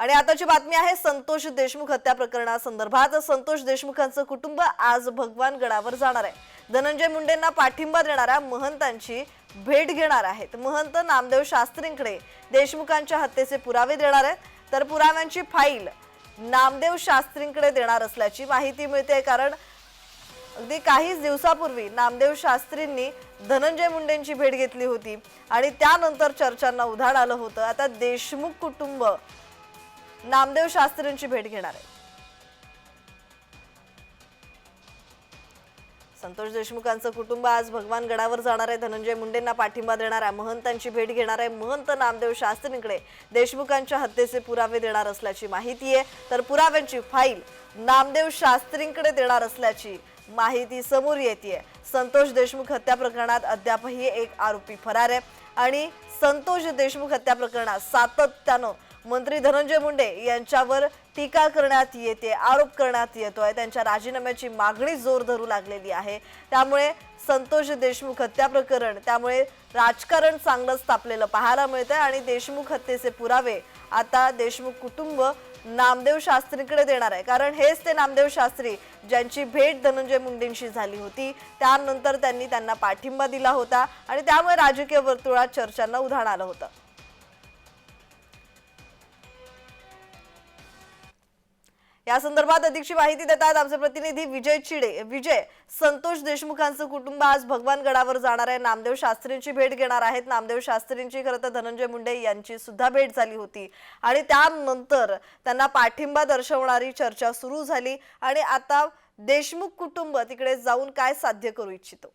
आणि आताची बातमी आहे संतोष देशमुख हत्या प्रकरणासंदर्भात. संतोष देशमुखांचं कुटुंब आज भगवान गडावर जाणार आहे. धनंजय मुंडेंना पाठिंबा देणाऱ्या महंतांची भेट घेणार आहेत. महंत नामदेव शास्त्रींकडे देशमुखांच्या हत्येचे पुरावे देणार आहेत. तर पुराव्यांची फाईल नामदेव शास्त्रींकडे देणार असल्याची माहिती मिळते कारण अगदी काहीच दिवसापूर्वी नामदेव शास्त्रींनी धनंजय मुंडेंची भेट घेतली होती. आणि त्यानंतर चर्चांना उधाण आलं होतं. आता देशमुख कुटुंब नामदेव शास्त्रींची भेट घेणार आहे. संतोष देशमुखांचं कुटुंब आज भगवान गडावर जाणार आहे. धनंजय मुंडेंना पाठिंबा देणार आहे. महंतांची भेट घेणार आहे. महंत नामदेव शास्त्रींकडे देशमुखांच्या हत्येचे पुरावे देणार असल्याची माहिती आहे. तर पुराव्यांची फाईल नामदेव शास्त्रींकडे देणार असल्याची माहिती समोर येते संतोष देशमुख हत्या प्रकरणात अद्यापही एक आरोपी फरार आहे. आणि संतोष देशमुख हत्या प्रकरणात सातत्यानं मंत्री धनंजय मुंडे यांच्यावर टीका करण्यात येते आरोप करण्यात येतोय. त्यांच्या राजीनाम्याची मागणी जोर धरू लागलेली आहे. त्यामुळे संतोष देशमुख हत्या प्रकरण त्यामुळे राजकारण चांगलंच तापलेलं पाहायला मिळतंय आणि देशमुख हत्येचे पुरावे आता देशमुख कुटुंब नामदेव शास्त्रीकडे देणार आहे. कारण हेच ते नामदेव शास्त्री ज्यांची भेट धनंजय मुंडेंशी झाली होती त्यानंतर त्यांनी त्यांना पाठिंबा दिला होता आणि त्यामुळे राजकीय वर्तुळात चर्चांना उधाण आलं होतं. या संदर्भात अधिकची माहिती देतात आमचे प्रतिनिधी विजय चिडे. विजय संतोष देशमुखांचं कुटुंब आज भगवान गडावर जाणार आहे. नामदेव शास्त्रींची भेट घेणार आहेत. नामदेव शास्त्रींची खरं तर धनंजय मुंडे यांची सुद्धा भेट झाली होती. आणि त्यानंतर त्यांना पाठिंबा दर्शवणारी चर्चा सुरू झाली. आणि आता देशमुख कुटुंब तिकडे जाऊन काय साध्य करू इच्छितो?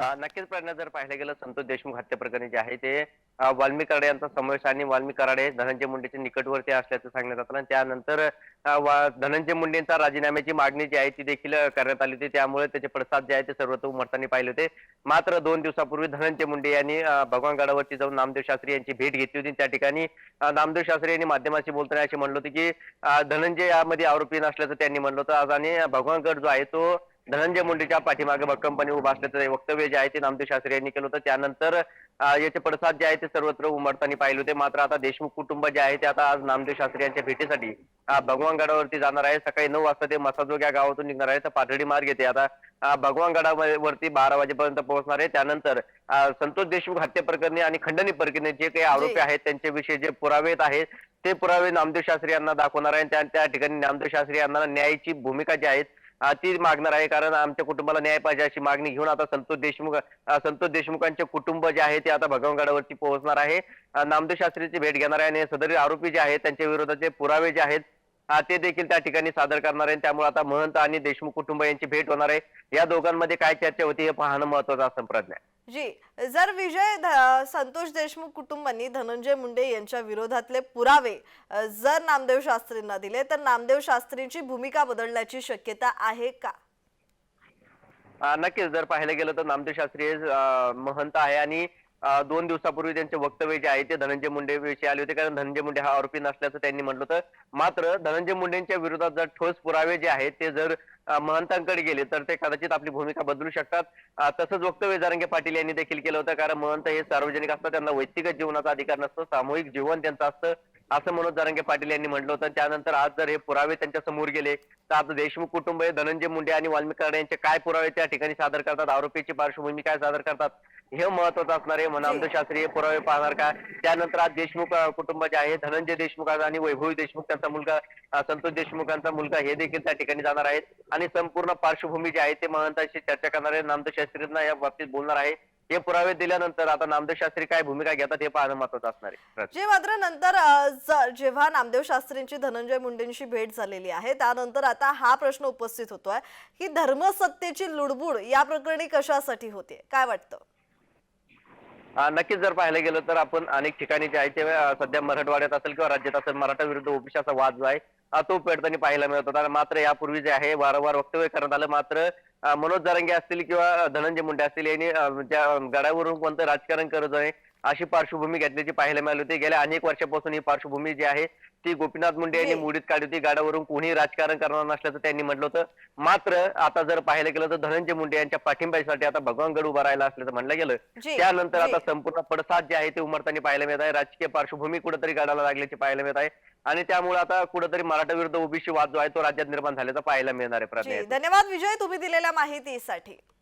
नक्कीच प्रश्न जर पाहिलं गेलं संतोष देशमुख हत्या प्रकरणी जे आहे ते वाल्मी कराडे यांचा समावेश आणि वाल्मी कराडे धनंजय मुंडेचे निकटवर्ती असल्याचं सांगण्यात आलं. आणि त्यानंतर धनंजय मुंडेंचा राजीनाम्याची मागणी जी आहे ती देखील करण्यात आली होती. त्यामुळे त्याचे पडसाद जे आहे ते सर्वत्र उमटताना पाहिले होते. मात्र दोन दिवसापूर्वी धनंजय मुंडे यांनी भगवान गडावरती जाऊन नामदेव शास्त्री यांची भेट घेतली होती. त्या ठिकाणी नामदेव शास्त्री यांनी माध्यमाशी बोलताना असे म्हणलं होते की धनंजय यामध्ये आरोपी नसल्याचं त्यांनी म्हणलं होतं. आज आणि भगवान गड जो आहे तो धनंजय मुंडेच्या पाठीमागे भक्कमपणे उभा असल्याचं वक्तव्य जे आहे ते नामदेव शास्त्री यांनी केलं होतं. त्यानंतर याचे पडसाद जे आहे ते सर्वत्र उमटताना पाहिले होते. मात्र आता देशमुख कुटुंब जे आहे ते आता आज नामदेव शास्त्री यांच्या भेटीसाठी अं, भगवान गडावरती जाणार आहे. सकाळी नऊ वाजता ते मसाजोग या गावातून निघणार आहे. तर पाथर्डी मार्ग येते आता अं, भगवान गडावरती बारा वाजेपर्यंत पोहोचणार आहे. त्यानंतर संतोष देशमुख हत्या प्रकरणी आणि खंडणी प्रकरणी जे काही आरोपी. आहेत त्यांच्याविषयी जे पुरावे आहेत ते पुरावे नामदेव शास्त्री यांना दाखवणार आहे. आणि त्या ठिकाणी नामदेव शास्त्री यांना न्यायाची भूमिका जी आहे ती मागणार आहे. कारण आमच्या कुटुंबाला न्याय पाहिजे अशी मागणी घेऊन आता संतोष देशमुख संतोष देशमुखांचे कुटुंब जे आहे ते आता भगवंगडावरती पोहोचणार आहे. नामदेव शास्त्रीची भेट घेणार आहे आणि सदर आरोपी जे आहेत त्यांच्या विरोधाचे पुरावे जे आहेत ते देखील त्या ठिकाणी सादर करणार आहे. त्यामुळे आता महंत आणि देशमुख कुटुंब यांची भेट होणार आहे. या दोघांमध्ये काय चर्चा होती हे पाहणं महत्वाचं असं प्रज्ञा. आहे. जी जर विजय संतोष देशमुख कुटुंबांनी धनंजय मुंडे यांच्या विरोधातले पुरावे जर नामदेव शास्त्रींना दिले तर नामदेव शास्त्रींची भूमिका बदलण्याची शक्यता आहे का? नक्कीच. जर पाहायला गेलं तर नामदेव शास्त्री महंत आहे आणि दोन दिवसापूर्वी त्यांचे वक्तव्य जे आहे ते धनंजय मुंडे विषयी आले होते. कारण धनंजय मुंडे हा आरोपी नसल्याचं त्यांनी म्हटलं होतं. मात्र धनंजय मुंडेंच्या विरोधात जर ठोस पुरावे जे आहेत ते जर महंतांकडे गेले तर ते कदाचित आपली भूमिका बदलू शकतात. तसंच वक्तव्य जारंगे पाटील यांनी देखील केलं होतं. कारण महंत हे सार्वजनिक असतात त्यांना वैयक्तिक जीवनाचा अधिकार नसतो सामूहिक जीवन त्यांचं असतं असं मनोज जारंगे पाटील यांनी म्हटलं होतं. त्यानंतर आज जर हे पुरावे त्यांच्यासमोर गेले तर आता देशमुख कुटुंब हे धनंजय मुंडे आणि वाल्मिक कराड यांचे काय पुरावे त्या ठिकाणी सादर करतात? आरोपीची पार्श्वभूमी काय सादर करतात? हे महत्वाचं असणार आहे. नामदेव शास्त्री हे पुरावे पाहणार का? त्यानंतर आज देशमुख कुटुंब जे आहे धनंजय देशमुख आणि वैभवी देशमुख त्यांचा मुलगा संतोष देशमुखांचा मुलगा हे देखील त्या ठिकाणी जाणार आहेत. आणि संपूर्ण पार्श्वभूमी जी आहे ते महंतांशी चर्चा करणार आहे. नामदेव शास्त्रींना या बाबतीत बोलणार आहे. हे पुरावे दिल्यानंतर आता नामदेव शास्त्री काय भूमिका घेतात हे पाहणं महत्वाचं असणार आहे. जे मात्र नंतर जेव्हा नामदेव शास्त्रींची धनंजय मुंडेंशी भेट झालेली आहे त्यानंतर आता हा प्रश्न उपस्थित होतोय. की धर्मसत्तेची लुडबुड या प्रकरणी कशासाठी होते? काय वाटतं? नक्कीच जर पाहायला गेलं तर आपण अनेक ठिकाणी जे आहे ते सध्या मराठवाड्यात असेल किंवा राज्यात असेल मराठा विरुद्ध ओबीसीचा वाद जो आहे तो पेडताना पाहायला मिळत. होता मात्र यापूर्वी जे आहे वारंवार वक्तव्य करण्यात आलं. मात्र मनोज जारंगे असतील किंवा धनंजय मुंडे असतील यांनी ज्या गडावरून कोणतं राजकारण करत आहे अशी पार्श्वभूमी घेतल्याची पाहायला मिळाली होती. गेल्या अनेक वर्षापासून ही पार्श्वभूमी जी आहे ती गोपीनाथ मुंडे यांनी जी. मुडीत काढली होती. गाड्यावरून कोणी राजकारण करणार नसल्याचं त्यांनी म्हटलं होतं. मात्र आता जर पाहायला गेलं तर धनंजय मुंडे यांच्या पाठिंब्यासाठी आता भगवान गड उभा राहिला असल्याचं म्हणलं गेलं. त्यानंतर. आता संपूर्ण पडसाद जे आहे ते उमरताना पाहायला मिळत आहे. राजकीय पार्श्वभूमी कुठेतरी गाडाला लागल्याची पाहायला मिळत आहे. आणि त्यामुळे आता कुठेतरी मराठा विरुद्ध ओबीसी वाद जो आहे तो राज्यात निर्माण झाल्याचा पाहायला मिळणार आहे धन्यवाद विजय तुम्ही दिलेल्या माहितीसाठी.